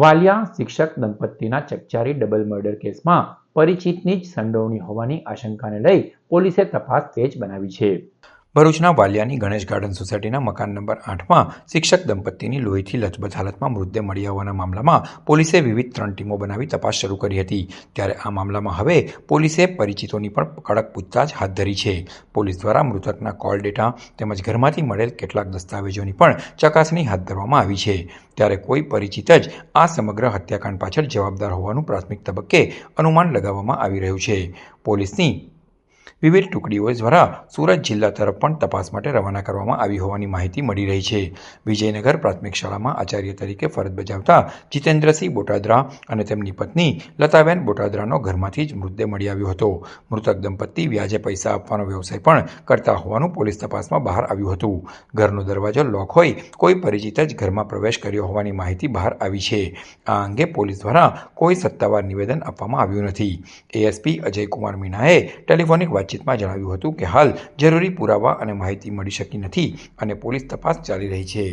વાલિયા શિક્ષક દંપતીના ચકચારી double murder કેસમાં પરિચિતની જ સંડોવણી હોવાની આશંકાને લઈ પોલીસે તપાસ તેજ બનાવી છે. ભરૂચના વાલિયાની ગણેશ ગાર્ડન સોસાયટીના મકાન નંબર આઠમાં શિક્ષક દંપતીની લોહીથી લથબથ હાલતમાં મૃતદેહ મળી આવવાના મામલામાં પોલીસે વિવિધ ત્રણ ટીમો બનાવી તપાસ શરૂ કરી હતી. ત્યારે આ મામલામાં હવે પોલીસે પરિચિતોની પણ કડક પૂછતાછ હાથ ધરી છે. પોલીસ દ્વારા મૃતકના કોલ ડેટા તેમજ ઘરમાંથી મળેલ કેટલાક દસ્તાવેજોની પણ ચકાસણી હાથ ધરવામાં આવી છે. ત્યારે કોઈ પરિચિત જ આ સમગ્ર હત્યાકાંડ પાછળ જવાબદાર હોવાનું પ્રાથમિક તબક્કે અનુમાન લગાવવામાં આવી રહ્યું છે. પોલીસની વિવિધ ટુકડીઓ દ્વારા સુરત જિલ્લા તરફ પણ તપાસ માટે રવાના કરવામાં આવી હોવાની માહિતી મળી રહી છે. વિજયનગર પ્રાથમિક શાળામાં આચાર્ય તરીકે ફરજ બજાવતા જીતેન્દ્રસિંહ બોટાદરા અને તેમની પત્ની લતાબેન બોટાદરાનો ઘરમાંથી જ મૃતદેહ મળી આવ્યો હતો. મૃતક દંપતી વ્યાજે પૈસા આપવાનો વ્યવસાય પણ કરતા હોવાનું પોલીસ તપાસમાં બહાર આવ્યું હતું. ઘરનો દરવાજો લોક હોય કોઈ પરિચિત જ ઘરમાં પ્રવેશ કર્યો હોવાની માહિતી બહાર આવી છે. આ અંગે પોલીસ દ્વારા કોઈ સત્તાવાર નિવેદન આપવામાં આવ્યું નથી. એએસપી અજયકુમાર મીણાએ ટેલિફોનિક વાતચીતમાં જણાવ્યું હતું કે હાલ જરૂરી પુરાવા અને માહિતી મળી શકી નથી અને પોલીસ તપાસ ચાલી રહી છે.